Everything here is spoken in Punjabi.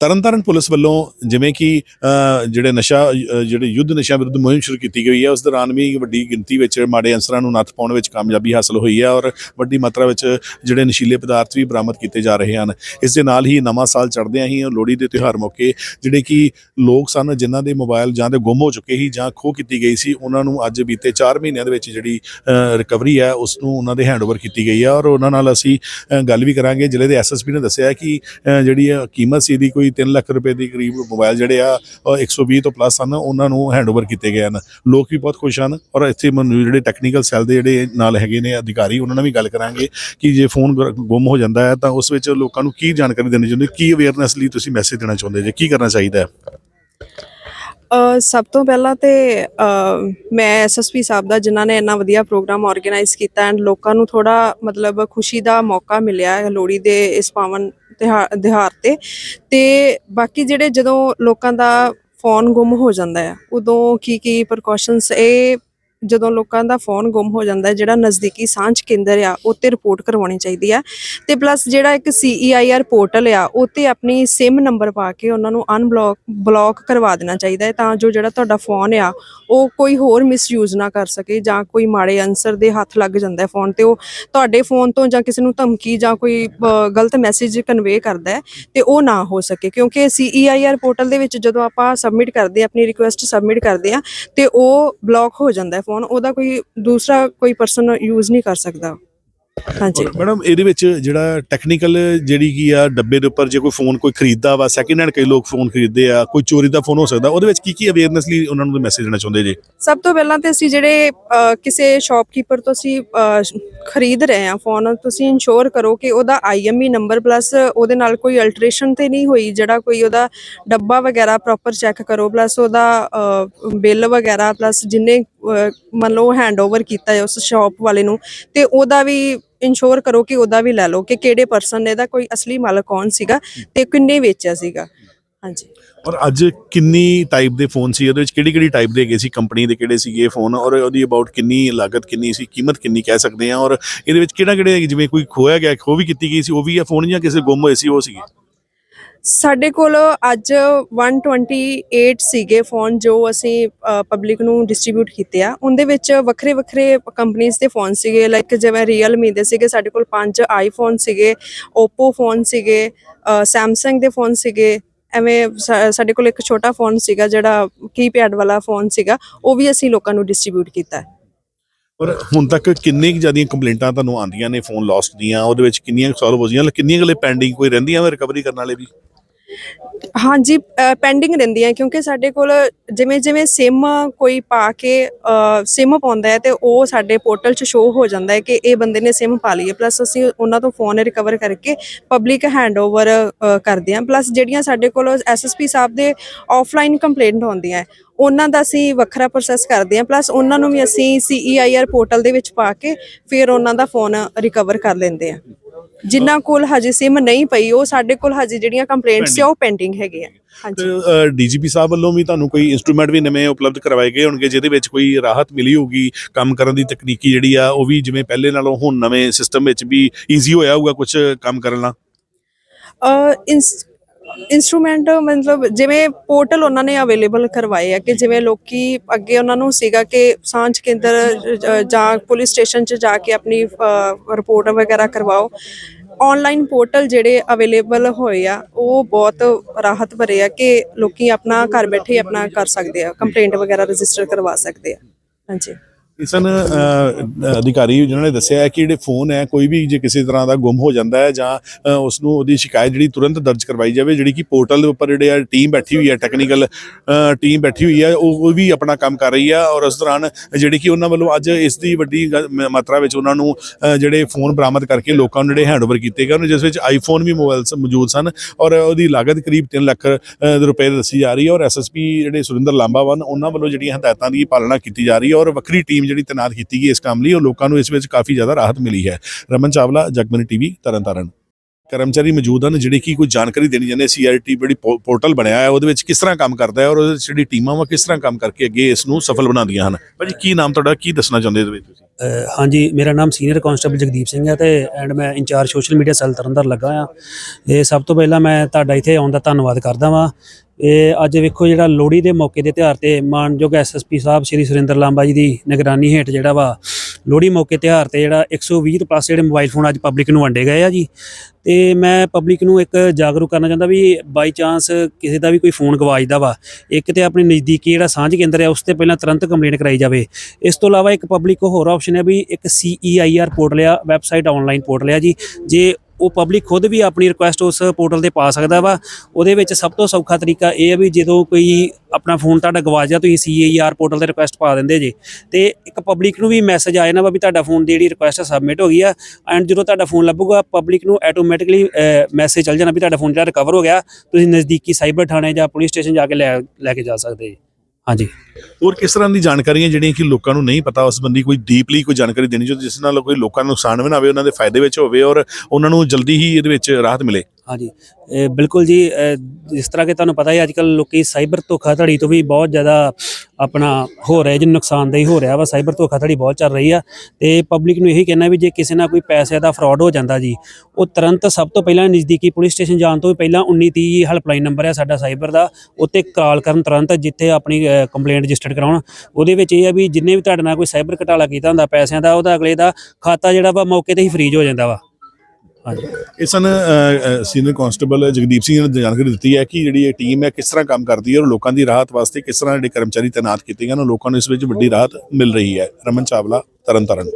ਤਰਨਤਾਰਨ ਪੁਲਿਸ ਵੱਲੋਂ ਜਿਵੇਂ ਕਿ ਜਿਹੜੇ ਨਸ਼ਾ ਜਿਹੜੇ ਯੁੱਧ ਨਸ਼ਿਆਂ ਵਿਰੁੱਧ ਮੁਹਿੰਮ ਸ਼ੁਰੂ ਕੀਤੀ ਗਈ ਹੈ, ਉਸ ਦੌਰਾਨ ਵੀ ਵੱਡੀ ਗਿਣਤੀ ਵਿੱਚ ਮਾੜੇ ਅਨਸਰਾਂ ਨੂੰ ਨੱਥ ਪਾਉਣ ਵਿੱਚ ਕਾਮਯਾਬੀ ਹਾਸਲ ਹੋਈ ਹੈ ਔਰ ਵੱਡੀ ਮਾਤਰਾ ਵਿੱਚ ਜਿਹੜੇ ਨਸ਼ੀਲੇ ਪਦਾਰਥ ਵੀ ਬਰਾਮਦ ਕੀਤੇ ਜਾ ਰਹੇ ਹਨ। ਇਸ ਦੇ ਨਾਲ ਹੀ ਨਵਾਂ ਸਾਲ ਚੜ੍ਹਦਿਆਂ ਹੀ ਲੋਹੜੀ ਦੇ ਤਿਉਹਾਰ ਮੌਕੇ ਜਿਹੜੇ ਕਿ ਲੋਕ ਸਨ ਜਿਨ੍ਹਾਂ ਦੇ ਮੋਬਾਈਲ ਜਾਂ ਤੇ ਗੁੰਮ ਹੋ ਚੁੱਕੇ ਸੀ ਜਾਂ ਖੋਹ ਕੀਤੀ ਗਈ ਸੀ, ਉਹਨਾਂ ਨੂੰ ਅੱਜ ਬੀਤੇ 4 ਮਹੀਨਿਆਂ ਦੇ ਵਿੱਚ ਜਿਹੜੀ ਰਿਕਵਰੀ ਹੈ, ਉਸ ਨੂੰ ਉਹਨਾਂ ਦੇ ਹੈਂਡਓਵਰ ਕੀਤੀ ਗਈ ਹੈ। ਔਰ ਉਹਨਾਂ ਨਾਲ ਅਸੀਂ ਗੱਲ ਵੀ ਕਰਾਂਗੇ। ਜ਼ਿਲ੍ਹੇ ਦੇ ਐਸਐਸਪੀ ਨੇ ਦੱਸਿਆ ਕਿ ਜਿਹੜੀ ਕੀਮਤ ਸੀ ਦੀ ਕੋਈ 3 ਲੱਖ ਰੁਪਏ ਦੇ ਕਰੀਬ ਮੋਬਾਈਲ ਜਿਹੜੇ ਆ 120 ਤੋਂ ਪਲੱਸ ਹਨ, ਉਹਨਾਂ ਨੂੰ ਹੈਂਡਓਵਰ ਕੀਤੇ ਗਏ ਹਨ। ਲੋਕ ਵੀ ਬਹੁਤ ਖੁਸ਼ ਹਨ ਔਰ ਇੱਥੇ ਮੈਨੂੰ ਜਿਹੜੇ ਟੈਕਨੀਕਲ ਸੈੱਲ ਦੇ ਜਿਹੜੇ ਨਾਲ ਹੈਗੇ ਨੇ ਅਧਿਕਾਰੀ, ਉਹਨਾਂ ਨਾਲ ਵੀ ਗੱਲ ਕਰਾਂਗੇ ਕਿ ਜੇ ਫੋਨ ਗੁੰਮ ਹੋ ਜਾਂਦਾ ਹੈ ਤਾਂ ਉਸ ਵਿੱਚ ਲੋਕਾਂ ਨੂੰ ਕੀ ਜਾਣਕਾਰੀ ਦੇਣੀ ਚਾਹੁੰਦੇ ਕੀ ਅਵੇਅਰਨੈਸ ਲਈ ਤੁਸੀਂ ਮੈਸੇਜ ਦੇਣਾ ਚਾਹੁੰਦੇ ਜੇ ਕੀ ਕਰਨਾ ਚਾਹੀਦਾ ਹੈ? ਸਭ ਤੋਂ ਪਹਿਲਾਂ ਤੇ ਮੈਂ ਐਸਐਸਪੀ ਸਾਹਿਬ ਦਾ, ਜਿਨ੍ਹਾਂ ਨੇ ਇੰਨਾ ਵਧੀਆ ਪ੍ਰੋਗਰਾਮ ਆਰਗੇਨਾਈਜ਼ ਕੀਤਾ ਐਂਡ ਲੋਕਾਂ ਨੂੰ ਥੋੜਾ ਮਤਲਬ ਖੁਸ਼ੀ ਦਾ ਮੌਕਾ ਮਿਲਿਆ ਲੋਹੜੀ ਦੇ ਇਸ ਪਾਵਨ ਤਿਉਹਾਰ ਦਿਹਾਰ ਤੇ। ਤੇ ਬਾਕੀ ਜਿਹੜੇ ਜਦੋਂ ਲੋਕਾਂ ਦਾ ਫੋਨ ਗੁੰਮ ਹੋ ਜਾਂਦਾ ਆ, ਉਦੋਂ ਕੀ ਕੀ ਪ੍ਰੀਕਾਸ਼ਨਸ ਇਹ ਜਦੋਂ ਲੋਕਾਂ ਦਾ ਫੋਨ ਗੁੰਮ ਹੋ ਜਾਂਦਾ ਹੈ, ਜਿਹੜਾ ਨਜ਼ਦੀਕੀ ਸਾਂਝ ਕੇਂਦਰ ਆ ਉੱਤੇ ਰਿਪੋਰਟ ਕਰਵਾਉਣੀ ਚਾਹੀਦੀ ਆ। ਤੇ ਪਲੱਸ ਜਿਹੜਾ ਇੱਕ ਸੀਈਆਈਆਰ ਪੋਰਟਲ ਆ ਉੱਤੇ ਆਪਣੀ ਸਿਮ ਨੰਬਰ ਪਾ ਕੇ ਉਹਨਾਂ ਨੂੰ ਅਨਬਲੌਕ ਬਲੌਕ ਕਰਵਾ ਦੇਣਾ ਚਾਹੀਦਾ ਹੈ, ਤਾਂ ਜੋ ਜਿਹੜਾ ਤੁਹਾਡਾ ਫੋਨ ਆ, ਉਹ ਕੋਈ ਹੋਰ ਮਿਸਯੂਜ਼ ਨਾ ਕਰ ਸਕੇ ਜਾਂ ਕੋਈ ਮਾੜੇ ਅਨਸਰ ਦੇ ਹੱਥ ਲੱਗ ਜਾਂਦਾ ਹੈ ਫੋਨ ਤੇ, ਉਹ ਤੁਹਾਡੇ ਫੋਨ ਤੋਂ ਜਾਂ ਕਿਸੇ ਨੂੰ ਧਮਕੀ ਜਾਂ ਕੋਈ ਗਲਤ ਮੈਸੇਜ ਕਨਵੇ ਕਰਦਾ ਹੈ, ਤੇ ਉਹ ਨਾ ਹੋ ਸਕੇ। ਕਿਉਂਕਿ ਸੀਈਆਈਆਰ ਪੋਰਟਲ ਦੇ ਵਿੱਚ ਜਦੋਂ ਆਪਾਂ ਸਬਮਿਟ ਕਰਦੇ ਆਪਣੀ ਰਿਕੁਐਸਟ ਸਬਮਿਟ ਕਰਦੇ ਆ ਤੇ ਉਹ ਬਲੌਕ ਹੋ ਜਾਂਦਾ ਹੈ ਫੋਨ ਉਹਦਾ ਕੋਈ ਦੂਸਰਾ ਕੋਈ ਪਰਸਨ ਯੂਜ਼ ਨਹੀਂ ਕਰ ਸਕਦਾ। ਹਾਂਜੀ। ਮੈਡਮ ਇਹਦੇ ਵਿੱਚ ਜਿਹੜਾ ਟੈਕਨੀਕਲ ਜਿਹੜੀ ਕੀ ਆ ਡੱਬੇ ਦੇ ਉੱਪਰ ਜੇ ਕੋਈ ਫੋਨ ਕੋਈ ਖਰੀਦਦਾ ਵਾ ਸੈਕਿੰਡ ਹੈਂਡ ਕਈ ਲੋਕ ਫੋਨ ਖਰੀਦਦੇ ਆ ਕੋਈ ਚੋਰੀ ਦਾ ਫੋਨ ਹੋ ਸਕਦਾ ਉਹਦੇ ਵਿੱਚ ਕੀ ਕੀ ਅਵੇਅਰਨੈਸ ਲਈ ਉਹਨਾਂ ਨੂੰ ਮੈਸੇਜ ਦੇਣਾ ਚਾਹੁੰਦੇ ਜੇ? ਸਭ ਤੋਂ ਪਹਿਲਾਂ ਤੇ ਅਸੀਂ ਜਿਹੜੇ ਕਿਸੇ ਸ਼ਾਪਕੀਪਰ ਤੋਂ ਅਸੀਂ ਖਰੀਦ ਰਹੇ ਹਾਂ ਫੋਨ ਤੁਸੀਂ ਇਨਸ਼ੋਰ ਕਰੋ ਕਿ ਉਹਦਾ ਆਈਐਮਈ ਨੰਬਰ ਪਲੱਸ ਉਹਦੇ ਨਾਲ ਕੋਈ ਅਲਟਰੇਸ਼ਨ ਤੇ ਨਹੀਂ ਹੋਈ ਜਿਹੜਾ ਕੋਈ ਉਹਦਾ ਡੱਬਾ ਵਗੈਰਾ ਪ੍ਰੋਪਰ ਚੈੱਕ ਕਰੋ ਪਲੱਸ ਉਹਦਾ ਬਿੱਲ ਵਗੈਰਾ ਪਲੱਸ ਜਿੰਨੇ ਮੰਨ ਲਓ ਹੈਂਡਓਵਰ ਕੀਤਾ ਹੈ ਉਸ ਸ਼ਾਪ ਵਾਲੇ ਨੂੰ, ਤੇ ਉਹਦਾ ਵੀ ਇਨਸ਼ੋਰ ਕਰੋ ਕਿ ਉਹਦਾ ਵੀ ਲੈ ਲਓ ਕਿ ਕਿਹੜੇ ਪਰਸਨ ਨੇ, ਇਹਦਾ ਕੋਈ ਅਸਲੀ ਮਾਲਕ ਕੌਣ ਸੀਗਾ ਤੇ ਕਿੰਨੇ ਵੇਚਿਆ ਸੀਗਾ। ਹਾਂਜੀ। ਔਰ ਅੱਜ ਕਿੰਨੀ ਟਾਈਪ ਦੇ ਫੋਨ ਸੀ? ਉਹਦੇ ਵਿੱਚ ਕਿਹੜੀ ਕਿਹੜੀ ਟਾਈਪ ਦੇ ਹੈਗੇ ਸੀ? ਕੰਪਨੀ ਦੇ ਕਿਹੜੇ ਸੀਗੇ ਫੋਨ ਔਰ ਉਹਦੀ ਅਬਾਊਟ ਕਿੰਨੀ ਲਾਗਤ ਕਿੰਨੀ ਸੀ? ਕੀਮਤ ਕਿੰਨੀ ਕਹਿ ਸਕਦੇ ਆ ਔਰ ਇਹਦੇ ਵਿੱਚ ਕਿਹੜਾ ਕਿਹੜੇ ਜਿਵੇਂ ਕੋਈ ਖੋਇਆ ਗਿਆ ਖੋ ਵੀ ਕੀਤੀ ਗਈ ਸੀ, ਉਹ ਵੀ ਆ ਫੋਨ ਜਾਂ ਕਿਸੇ ਗੁੰਮ ਹੋਏ ਸੀ, ਉਹ ਸੀਗੇ? ਸਾਡੇ ਕੋਲ ਅੱਜ 128 ਸੀਗੇ ਫੋਨ ਜੋ ਅਸੀਂ ਪਬਲਿਕ ਨੂੰ ਡਿਸਟ੍ਰੀਬਿਊਟ ਕੀਤੇ ਆ ਉਹਦੇ ਵਿੱਚ ਵੱਖਰੇ ਵੱਖਰੇ ਕੰਪਨੀਆਂ ਦੇ ਫੋਨ ਸੀਗੇ ਲਾਈਕ ਜਿਵੇਂ Realme ਦੇ ਸੀਗੇ, ਸਾਡੇ ਕੋਲ ਪੰਜ ਆਈਫੋਨ ਸੀਗੇ, Oppo ਫੋਨ ਸੀਗੇ Samsung ਦੇ ਫੋਨ ਸੀਗੇ, ਐਵੇਂ ਸਾਡੇ ਕੋਲ ਇੱਕ ਛੋਟਾ ਫੋਨ ਸੀਗਾ ਜਿਹੜਾ ਕੀਪੈਡ ਵਾਲਾ ਫੋਨ ਸੀਗਾ, ਉਹ ਵੀ ਅਸੀਂ ਲੋਕਾਂ ਨੂੰ ਡਿਸਟ੍ਰੀਬਿਊਟ ਕੀਤਾ ਹੈ। ਔਰ ਹੁਣ ਤੱਕ ਕਿੰਨੀ ਕੁ ਜ਼ਿਆਦੀਆਂ ਕੰਪਲੇਂਟਾਂ ਤੁਹਾਨੂੰ ਆਉਂਦੀਆਂ ਨੇ ਫੋਨ ਲਾਸਟ ਦੀਆਂ, ਉਹਦੇ ਵਿੱਚ ਕਿੰਨੀਆਂ ਸੋਲਵ ਹੋ ਗਈਆਂ, ਕਿੰਨੀਆਂ ਗਲੇ ਪੈਂਡਿੰਗ ਕੋਈ ਰਹਿੰਦੀਆਂ ਰਿਕਵਰੀ ਕਰਨ ਵਾਲੇ ਵੀ ਹਾਂਜੀ ਪੈਂਡਿੰਗ ਰਹਿੰਦੀਆਂ ਕਿਉਂਕਿ ਸਾਡੇ ਕੋਲ ਜਿਵੇਂ ਜਿਵੇਂ ਸਿਮ ਕੋਈ ਪਾ ਕੇ ਸਿਮ ਪਾਉਂਦਾ ਹੈ ਤੇ ਉਹ ਸਾਡੇ ਪੋਰਟਲ 'ਚ ਸ਼ੋ ਹੋ ਜਾਂਦਾ ਹੈ ਕਿ ਇਹ ਬੰਦੇ ਨੇ ਸਿਮ ਪਾ ਲਈ ਹੈ। ਪਲੱਸ ਅਸੀਂ ਉਹਨਾਂ ਤੋਂ ਫੋਨ ਰਿਕਵਰ ਕਰਕੇ ਪਬਲਿਕ ਹੈਂਡਓਵਰ ਕਰਦੇ ਹਾਂ। ਪਲੱਸ ਜਿਹੜੀਆਂ ਸਾਡੇ ਕੋਲ ਐਸਐਸਪੀ ਸਾਹਿਬ ਦੇ ਆਫਲਾਈਨ ਕੰਪਲੇਂਟ ਹੁੰਦੀਆਂ ਉਹਨਾਂ ਦਾ ਅਸੀਂ ਵੱਖਰਾ ਪ੍ਰੋਸੈਸ ਕਰਦੇ ਹਾਂ। ਪਲੱਸ ਉਹਨਾਂ ਨੂੰ ਵੀ ਅਸੀਂ ਸੀਈਆਈਆਰ ਪੋਰਟਲ ਦੇ ਵਿੱਚ ਪਾ ਕੇ ਫਿਰ ਉਹਨਾਂ ਦਾ ਫੋਨ ਰਿਕਵਰ ਕਰ ਲੈਂਦੇ ਹਾਂ। ਜਿਨ੍ਹਾਂ ਕੋਲ ਹਜੇ ਸਿਮ ਨਹੀਂ ਪਈ ਉਹ ਸਾਡੇ ਕੋਲ ਹਜੇ ਜਿਹੜੀਆਂ ਕੰਪਲੇਂਟਸ ਆ ਉਹ ਪੈਂਡਿੰਗ ਹੈਗੇ ਆ ਹਾਂਜੀ। ਡੀਜੀਪੀ ਸਾਹਿਬ ਵੱਲੋਂ ਵੀ ਤੁਹਾਨੂੰ ਕੋਈ ਇਨਸਟਰੂਮੈਂਟ ਵੀ ਨਵੇਂ ਉਪਲਬਧ ਕਰਵਾਏ ਗਏ ਹੋਣਗੇ ਜਿਹਦੇ ਵਿੱਚ ਕੋਈ ਰਾਹਤ ਮਿਲੀ ਹੋਊਗੀ ਕੰਮ ਕਰਨ ਦੀ ਤਕਨੀਕੀ ਜਿਹੜੀ ਆ ਉਹ ਵੀ ਜਿਵੇਂ ਪਹਿਲੇ ਨਾਲੋਂ ਹੁਣ ਨਵੇਂ ਸਿਸਟਮ ਵਿੱਚ ਵੀ ਈਜ਼ੀ ਹੋਇਆ ਹੋਊਗਾ ਕੁਝ ਕੰਮ ਕਰਨ ਨਾਲ? ਇਨਸਟਰੂਮੈਂਟ ਮਤਲਬ ਜਿਵੇਂ ਪੋਰਟਲ ਉਹਨਾਂ ਨੇ ਅਵੇਲੇਬਲ ਕਰਵਾਏ ਆ ਕਿ ਜਿਵੇਂ ਲੋਕੀ ਅੱਗੇ ਉਹਨਾਂ ਨੂੰ ਸੀਗਾ ਕਿ ਸਾਂਝ ਕੇਂਦਰ ਜਾਂ ਪੁਲਿਸ ਸਟੇਸ਼ਨ 'ਚ ਜਾ ਕੇ ਆਪਣੀ ਰਿਪੋਰਟ ਵਗੈਰਾ ਕਰਵਾਓ। ਆਨਲਾਈਨ ਪੋਰਟਲ ਜਿਹੜੇ ਅਵੇਲੇਬਲ ਹੋਏ ਆ, ਉਹ ਬਹੁਤ ਰਾਹਤ ਭਰੇ ਆ ਕਿ ਲੋਕੀ ਆਪਣਾ ਘਰ ਬੈਠੇ ਆਪਣਾ ਕਰ ਸਕਦੇ ਆ ਕੰਪਲੇਂਟ ਵਗੈਰਾ ਰਜਿਸਟਰ ਕਰਵਾ ਸਕਦੇ ਆ। ਹਾਂਜੀ। ਇਸਨ ਅਧਿਕਾਰੀ ਜਿਨ੍ਹਾਂ ਨੇ ਦੱਸਿਆ ਹੈ ਕਿ ਜਿਹੜੇ ਫੋਨ ਹੈ ਕੋਈ ਵੀ ਜੇ ਕਿਸੇ ਤਰ੍ਹਾਂ ਦਾ ਗੁੰਮ ਹੋ ਜਾਂਦਾ ਹੈ ਜਾਂ ਅ, ਉਸ ਨੂੰ ਉਹਦੀ ਸ਼ਿਕਾਇਤ ਜਿਹੜੀ ਤੁਰੰਤ ਦਰਜ ਕਰਵਾਈ ਜਾਵੇ ਜਿਹੜੀ ਕਿ ਪੋਰਟਲ ਦੇ ਉੱਪਰ ਜਿਹੜੇ ਆ ਟੀਮ ਬੈਠੀ ਹੋਈ ਹੈ ਟੈਕਨੀਕਲ ਟੀਮ ਬੈਠੀ ਹੋਈ ਹੈ ਉਹ ਉਹ ਵੀ ਆਪਣਾ ਕੰਮ ਕਰ ਰਹੀ ਹੈ ਔਰ ਉਸ ਦੌਰਾਨ ਜਿਹੜੀ ਕਿ ਉਹਨਾਂ ਵੱਲੋਂ ਅੱਜ ਇਸ ਦੀ ਵੱਡੀ ਗ- ਮਾਤਰਾ ਵਿੱਚ ਉਹਨਾਂ ਨੂੰ ਜਿਹੜੇ ਫੋਨ ਬਰਾਮਦ ਕਰਕੇ ਲੋਕਾਂ ਨੂੰ ਜਿਹੜੇ ਹੈਂਡਓਵਰ ਕੀਤੇ ਗਏ ਉਹਨਾਂ ਜਿਸ ਵਿੱਚ ਆਈਫੋਨ ਵੀ ਮੋਬਾਈਲਸ ਮੌਜੂਦ ਸਨ ਔਰ ਉਹਦੀ ਲਾਗਤ ਕਰੀਬ 3 ਲੱਖ ਰੁਪਏ ਦੱਸੀ ਜਾ ਰਹੀ ਹੈ ਔਰ ਐਸਐਸਪੀ ਜਿਹੜੇ ਸੁਰਿੰਦਰ ਲਾਂਬਾਵਨ ਉਹਨਾਂ ਵੱਲੋਂ ਜਿਹੜੀਆਂ ਹਦਾਇਤਾਂ ਦੀ ਪਾਲਣਾ ਕੀਤੀ ਜਾ ਰਹੀ ਹੈ ਔਰ ਵੱਖਰੀ ਟੀਮ ਜਿਹੜੀ ਤੈਨਾਤ ਕੀਤੀ ਗਈ ਇਸ ਕੰਮ ਲਈ, ਉਹ ਲੋਕਾਂ ਨੂੰ ਇਸ ਵਿੱਚ ਕਾਫੀ ਜ਼ਿਆਦਾ ਰਾਹਤ ਮਿਲੀ ਹੈ। ਰਮਨ ਚਾਵਲਾ, ਜਗਮਨੀ ਟੀਵੀ, ਤਰਨਤਾਰਨ। ਕਰਮਚਾਰੀ ਮੌਜੂਦ ਹਨ, ਜਿਹੜੇ ਕੀ ਕੋਈ ਜਾਣਕਾਰੀ ਦੇਣੀ ਜਾਂਦੇ ਸੀਆਰਟੀ ਬੜੀ ਪੋਰਟਲ ਬਣਿਆ ਹੈ ਉਹਦੇ ਵਿੱਚ ਕਿਸ ਤਰ੍ਹਾਂ ਕੰਮ ਕਰਦਾ ਹੈ ਔਰ ਉਹਦੇ ਜਿਹੜੀ ਟੀਮਾਂ ਵਾ, ਕਿਸ ਤਰ੍ਹਾਂ ਕੰਮ ਕਰਕੇ ਅੱਗੇ ਇਸ ਨੂੰ ਸਫਲ ਬਣਾਉਂਦੀਆਂ ਹਨ। ਭਾਜੀ, ਕੀ ਨਾਮ ਤੁਹਾਡਾ, ਕੀ ਦੱਸਣਾ ਚਾਹੁੰਦੇ ਇਹਦੇ ਵਿੱਚ ਤੁਸੀਂ ਹਾਂਜੀ, ਮੇਰਾ ਨਾਮ ਸੀਨੀਅਰ ਕਾਂਸਟੇਬਲ ਜਗਦੀਪ ਸਿੰਘ ਹੈ ਤੇ ਐਂਡ ਮੈਂ in charge social media cell ਤਰਨਦਰ ਲੱਗਾ ਆ ਇਹ ਸਭ ਤੋਂ ਪਹਿਲਾਂ ਮੈਂ ਤੁਹਾਡਾ ਇੱਥੇ ਆਉਣ ਦਾ ਧੰਨਵਾਦ ਕਰਦਾ ਵਾਂ। ਇਹ ਅੱਜ ਵੇਖੋ ਜਿਹੜਾ ਲੋਹੜੀ ਦੇ ਮੌਕੇ ਦੇ ਤਿਉਹਾਰ ਤੇ ਮਾਨਯੋਗ ਐਸਐਸਪੀ ਸਾਹਿਬ ਸ਼੍ਰੀ ਸੁਰਿੰਦਰ ਲਾਂਬਾ ਜੀ ਦੀ ਨਿਗਰਾਨੀ ਹੇਠ ਜਿਹੜਾ ਵਾ ਲੋਹੜੀ ਮੌਕੇ ਤਿਉਹਾਰ ਤੇ ਜਿਹੜਾ 120 ਪਲੱਸ ਜਿਹੜੇ ਮੋਬਾਈਲ ਫੋਨ ਅੱਜ ਪਬਲਿਕ ਨੂੰ ਵੰਡੇ ਗਏ ਆ ਜੀ। ਤੇ ਮੈਂ ਪਬਲਿਕ ਨੂੰ ਇੱਕ ਜਾਗਰੂਕ ਕਰਨਾ ਚਾਹੁੰਦਾ ਵੀ ਬਾਈ ਚਾਂਸ ਕਿਸੇ ਦਾ ਵੀ ਕੋਈ ਫੋਨ ਗਵਾਜਦਾ ਵਾ, ਇੱਕ ਤੇ ਆਪਣੇ ਨਜ਼ਦੀਕੀ ਜਿਹੜਾ ਸਾਂਝ ਕੇਂਦਰ ਹੈ ਉਸ ਤੇ ਪਹਿਲਾਂ ਤੁਰੰਤ ਕੰਪਲੇਂਟ ਕਰਾਈ ਜਾਵੇ। ਇਸ ਤੋਂ ਇਲਾਵਾ ਇੱਕ ਪਬਲਿਕ ਹੋਰ ਆਪਸ਼ਨ ਹੈ ਵੀ ਇੱਕ CEIR ਪੋਰਟਲ ਆ ਵੈਬਸਾਈਟ ਆਨਲਾਈਨ ਪੋਰਟਲ ਆ ਜੀ। ਜੇ ਉਹ ਪਬਲਿਕ ਖੁਦ ਵੀ ਆਪਣੀ ਰਿਕੁਐਸਟ ਉਸ ਪੋਰਟਲ ਤੇ ਪਾ ਸਕਦਾ ਵਾ। ਉਹਦੇ ਵਿੱਚ ਸਭ ਤੋਂ ਸੌਖਾ ਤਰੀਕਾ ਇਹ ਹੈ ਵੀ ਜਦੋਂ ਕੋਈ ਆਪਣਾ ਫੋਨ ਤੁਹਾਡਾ ਗਵਾਚ ਜਾ ਤੁਸੀਂ CEIR ਪੋਰਟਲ ਤੇ ਰਿਕੁਐਸਟ ਪਾ ਦਿੰਦੇ ਜੇ। ਤੇ ਇੱਕ ਪਬਲਿਕ ਨੂੰ ਵੀ ਮੈਸੇਜ ਆਏ ਨਾ ਵਾ ਵੀ ਤੁਹਾਡਾ ਫੋਨ ਦੀ ਜਿਹੜੀ ਰਿਕੁਐਸਟ ਸਬਮਿਟ ਹੋ ਗਈ ਆ। ਐਂਡ ਜਦੋਂ ਤੁਹਾਡਾ ਫੋਨ ਲੱਭੂਗਾ ਪਬਲਿਕ ਨੂੰ ਆਟੋਮੈਟਿਕਲੀ ਮੈਸੇਜ ਚੱਲ ਜਾਣਾ ਵੀ ਤੁਹਾਡਾ ਫੋਨ ਜਿਹੜਾ ਰਿਕਵਰ ਹੋ ਗਿਆ। ਤੁਸੀਂ ਨਜ਼ਦੀਕੀ ਸਾਈਬਰ ਥਾਣੇ ਜਾਂ ਪੁਲਿਸ ਸਟੇਸ਼ਨ ਜਾ ਕੇ ਲੈ ਲੈ ਕੇ ਜਾ ਸਕਦੇ ਜੀ। ਹਾਂਜੀ। ਹੋਰ ਕਿਸ ਤਰ੍ਹਾਂ ਦੀ ਜਾਣਕਾਰੀਆਂ ਜਿਹੜੀਆਂ ਕਿ ਲੋਕਾਂ ਨੂੰ ਨਹੀਂ ਪਤਾ, ਉਸ ਸੰਬੰਧੀ ਕੋਈ ਡੀਪਲੀ ਕੋਈ ਜਾਣਕਾਰੀ ਦੇਣੀ ਜੋ ਜਿਸ ਨਾਲ ਕੋਈ ਲੋਕਾਂ ਨੂੰ ਨੁਕਸਾਨ ਵੀ ਨਾ ਹੋਵੇ, ਉਹਨਾਂ ਦੇ ਫਾਇਦੇ ਵਿੱਚ ਹੋਵੇ ਔਰ ਉਹਨਾਂ ਨੂੰ ਜਲਦੀ ਹੀ ਇਹਦੇ ਵਿੱਚ ਰਾਹਤ ਮਿਲੇ? ਹਾਂਜੀ। ਬਿਲਕੁਲ ਜੀ ਜਿਸ ਤਰ੍ਹਾਂ ਕਿ ਤੁਹਾਨੂੰ ਪਤਾ ਹੈ ਅੱਜ ਕੱਲ ਲੋਕੀ ਸਾਈਬਰ ਧੋਖਾਧੜੀ ਤੋਂ ਵੀ ਬਹੁਤ ਜ਼ਿਆਦਾ ਆਪਣਾ ਹੋ ਰਿਹਾ ਜੀ ਨੁਕਸਾਨਦਾਈ ਹੋ ਰਿਹਾ ਵਾ, ਸਾਈਬਰ ਧੋਖਾਧੜੀ ਬਹੁਤ ਚੱਲ ਰਹੀ ਆ। ਤੇ ਪਬਲਿਕ ਨੂੰ ਇਹੀ ਕਹਿਣਾ ਵੀ ਜੇ ਕਿਸੇ ਨਾਲ ਕੋਈ ਪੈਸੇ ਦਾ ਫਰਾਡ ਹੋ ਜਾਂਦਾ ਜੀ, ਉਹ ਤੁਰੰਤ ਸਭ ਤੋਂ ਪਹਿਲਾਂ ਨਜ਼ਦੀਕੀ ਪੁਲਿਸ ਸਟੇਸ਼ਨ ਜਾਣ ਤੋਂ ਵੀ ਪਹਿਲਾਂ 1930 ਹੈਲਪਲਾਈਨ ਨੰਬਰ ਹੈ ਸਾਡਾ ਸਾਈਬਰ ਦਾ ਉੱਤੇ ਕਾਲ ਕਰਨ ਤੁਰੰਤ ਜਿੱਥੇ ਆਪਣੀ ਕੰਪਲੇਂਟ ਰਜਿਸਟਰ ਕਰਾਉਣ। ਉਹਦੇ ਵਿੱਚ ਇਹ ਆ ਵੀ ਜਿੰਨੇ ਵੀ ਤੁਹਾਡੇ ਨਾਲ ਕੋਈ ਸਾਈਬਰ ਘਟਾਲਾ ਕੀਤਾ ਹੁੰਦਾ ਪੈਸਿਆਂ ਦਾ, ਉਹਦਾ ਅਗਲੇ ਦਾ ਖਾਤਾ ਜਿਹੜਾ ਵਾ ਮੌਕੇ ਤੇ ਹੀ ਫ੍ਰੀਜ਼ ਹੋ ਜਾਂਦਾ ਵਾ। ਇਹ ਸਨ ਸੀਨੀਅਰ ਕਾਂਸਟੇਬਲ ਜਗਦੀਪ ਸਿੰਘ ਨੇ ਜਾਣਕਾਰੀ ਦਿੱਤੀ ਹੈ ਕਿ ਜਿਹੜੀ ਇਹ ਟੀਮ ਹੈ ਕਿਸ ਤਰ੍ਹਾਂ ਕੰਮ ਕਰਦੀ ਹੈ ਔਰ ਲੋਕਾਂ ਦੀ ਰਾਹਤ ਵਾਸਤੇ ਕਿਸ ਤਰ੍ਹਾਂ ਜਿਹੜੇ ਕਰਮਚਾਰੀ ਤਾਇਨਾਤ ਕੀਤੇ ਗਏ ਹਨ ਲੋਕਾਂ ਨੂੰ ਇਸ ਵਿੱਚ ਵੱਡੀ ਰਾਹਤ ਮਿਲ ਰਹੀ ਹੈ। ਰਮਨ ਚਾਵਲਾ, ਤਰਨਤਾਰਨ।